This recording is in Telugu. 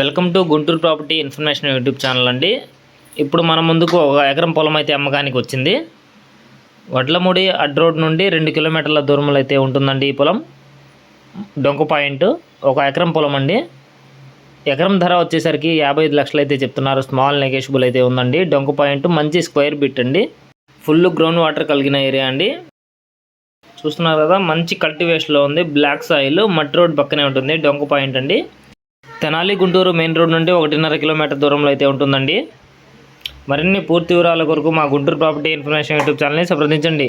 Welcome to Guntur property information YouTube channel అండి. ఇప్పుడు మన ముందుకు ఒక ఎకరం పొలం అయితే అమ్మకానికి వచ్చింది. వడ్లముడి అడ్ రోడ్ నుండి రెండు కిలోమీటర్ల దూరంలో అయితే ఉంటుందండి ఈ పొలం. డొంక పాయింట్ ఒక ఎకరం పొలం అండి. ఎకరం ధర వచ్చేసరికి యాభై ఐదు లక్షలు అయితే చెప్తున్నారు. స్మాల్ నెగేషబుల్ అయితే ఉందండి. డొంక పాయింట్ మంచి స్క్వేర్ బిట్ అండి. ఫుల్ గ్రౌండ్ వాటర్ కలిగిన ఏరియా అండి. చూస్తున్నారు కదా మంచి కల్టివేషన్లో ఉంది. బ్లాక్ సాయిల్ మట్టి రోడ్ పక్కనే ఉంటుంది. డొంక పాయింట్ అండి. తెనాలి గుంటూరు మెయిన్ రోడ్ నుండి ఒకటిన్నర కిలోమీటర్ దూరంలో అయితే ఉంటుందండి. మరిన్ని పూర్తి వివరాల కొరకు మా గుంటూరు ప్రాపర్టీ ఇన్ఫర్మేషన్ యూట్యూబ్ ఛానల్ని సంప్రదించండి.